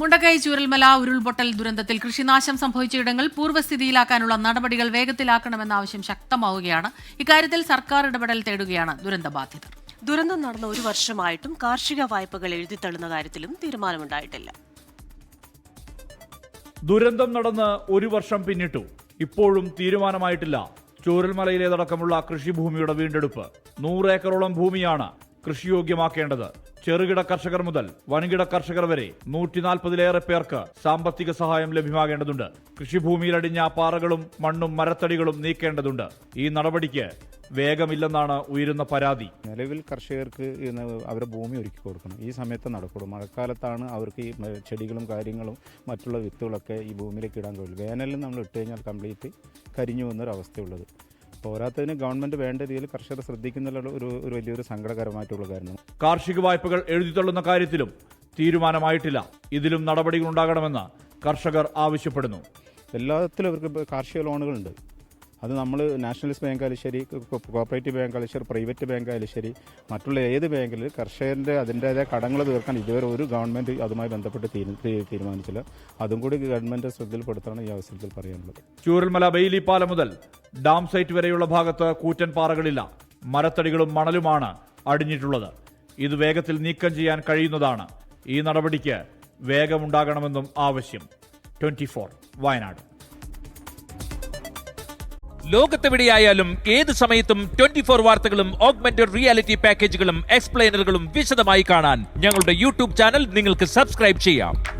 മുണ്ടക്കൈ ചൂരൽമല ഉരുൾപൊട്ടൽ ദുരന്തത്തിൽ കൃഷിനാശം സംഭവിച്ച ഇടങ്ങൾ പൂർവസ്ഥിതിയിലാക്കാനുള്ള നടപടികൾ വേഗത്തിലാക്കണമെന്ന ആവശ്യം ശക്തമാവുകയാണ്. ഇക്കാര്യത്തിൽ സർക്കാർ ഇടപെടൽ തേടുകയാണ് ദുരന്തബാധിതർ. ദുരന്തം നടന്ന ഒരു വർഷമായിട്ടും കാർഷിക വായ്പകൾ എഴുതിത്തള്ളുന്ന കാര്യത്തിലും തീരുമാനമുണ്ടായിട്ടില്ല. ദുരന്തം നടന്ന് ഒരു വർഷം പിന്നിട്ടു. ഇപ്പോഴും തീരുമാനമായിട്ടില്ല. ചൂരൽമലയിലേതടക്കമുള്ള കൃഷിഭൂമിയുടെ വീണ്ടെടുപ്പ്. നൂറേക്കറോളം ഭൂമിയാണ് കൃഷിയോഗ്യമാക്കേണ്ടത് ചെറുകിട കർഷകർ മുതൽ വൻകിട കർഷകർ വരെ നൂറ്റിനാൽപ്പതിലേറെ പേർക്ക് സാമ്പത്തിക സഹായം ലഭ്യമാകേണ്ടതുണ്ട്. കൃഷിഭൂമിയിലടിഞ്ഞ പാറകളും മണ്ണും മരത്തടികളും നീക്കേണ്ടതുണ്ട്. ഈ നടപടിക്ക് വേഗമില്ലെന്നാണ് ഉയരുന്ന പരാതി. നിലവിൽ കർഷകർക്ക് അവരുടെ ഭൂമി ഒരുക്കി കൊടുക്കണം. ഈ സമയത്ത് നടക്കുള്ളൂ മഴക്കാലത്താണ് അവർക്ക് ഈ ചെടികളും കാര്യങ്ങളും മറ്റുള്ള വിത്തുകളൊക്കെ ഈ ഭൂമിയിലേക്ക് ഇടാൻ കഴിയുള്ളൂ. വേനലിൽ നമ്മൾ ഇട്ട് കഴിഞ്ഞാൽ കംപ്ലീറ്റ് കരിഞ്ഞു അവസ്ഥയുള്ളത്. പോരാത്തതിന് ഗവൺമെന്റ് വേണ്ട രീതിയിൽ കർഷകരെ ശ്രദ്ധിക്കുന്നുള്ള ഒരു ഒരു വലിയൊരു സങ്കടകരമായിട്ടുള്ള കാര്യമാണ് കാർഷിക വായ്പകൾ എഴുതിത്തള്ളുന്ന കാര്യത്തിലും തീരുമാനമായിട്ടില്ല. ഇതിലും നടപടികൾ ഉണ്ടാകണമെന്ന് കർഷകർ ആവശ്യപ്പെടുന്നു. എല്ലാത്തിലും അവർക്ക് കാർഷിക ലോണുകളുണ്ട്. അത് നമ്മൾ നാഷണലിസ്റ്റ് ബാങ്ക് ആയാലും ശരി കോപ്പറേറ്റീവ് ബാങ്ക് ആയാലും ശരി പ്രൈവറ്റ് ബാങ്ക് ആയാലും ശരി മറ്റുള്ള ഏത് ബാങ്കിൽ കർഷകരുടെ അതിന്റേതായ കടങ്ങൾ തീർക്കാൻ ഇതുവരെ ഒരു ഗവൺമെന്റ് അതുമായി ബന്ധപ്പെട്ട് തീരുമാനിച്ചില്ല. അതും കൂടി ഗവൺമെന്റ് ശ്രദ്ധയിൽപ്പെടുത്താണ് ഈ അവസരത്തിൽ പറയാനുള്ളത്. ചൂരൽമല ബെയിലി പാലം മുതൽ ഡാം സൈറ്റ് വരെയുള്ള ഭാഗത്ത് കൂറ്റൻ പാറകളില്ല. മരത്തടികളും മണലുമാണ് അടിഞ്ഞിട്ടുള്ളത്. ഇത് വേഗത്തിൽ നീക്കം ചെയ്യാൻ കഴിയുന്നതാണ്. ഈ നടപടിക്ക് വേഗമുണ്ടാകണമെന്നും ആവശ്യം. Twenty four Wayanad. ലോകത്തെവിടെയായാലും ഏത് സമയത്തും ട്വന്റി ഫോർ വാർത്തകളും ഓഗ്മെന്റഡ് റിയാലിറ്റി പാക്കേജുകളും എക്സ്പ്ലെയിനറുകളും വിശദമായി കാണാൻ ഞങ്ങളുടെ യൂട്യൂബ് ചാനൽ നിങ്ങൾക്ക് സബ്സ്ക്രൈബ് ചെയ്യാം.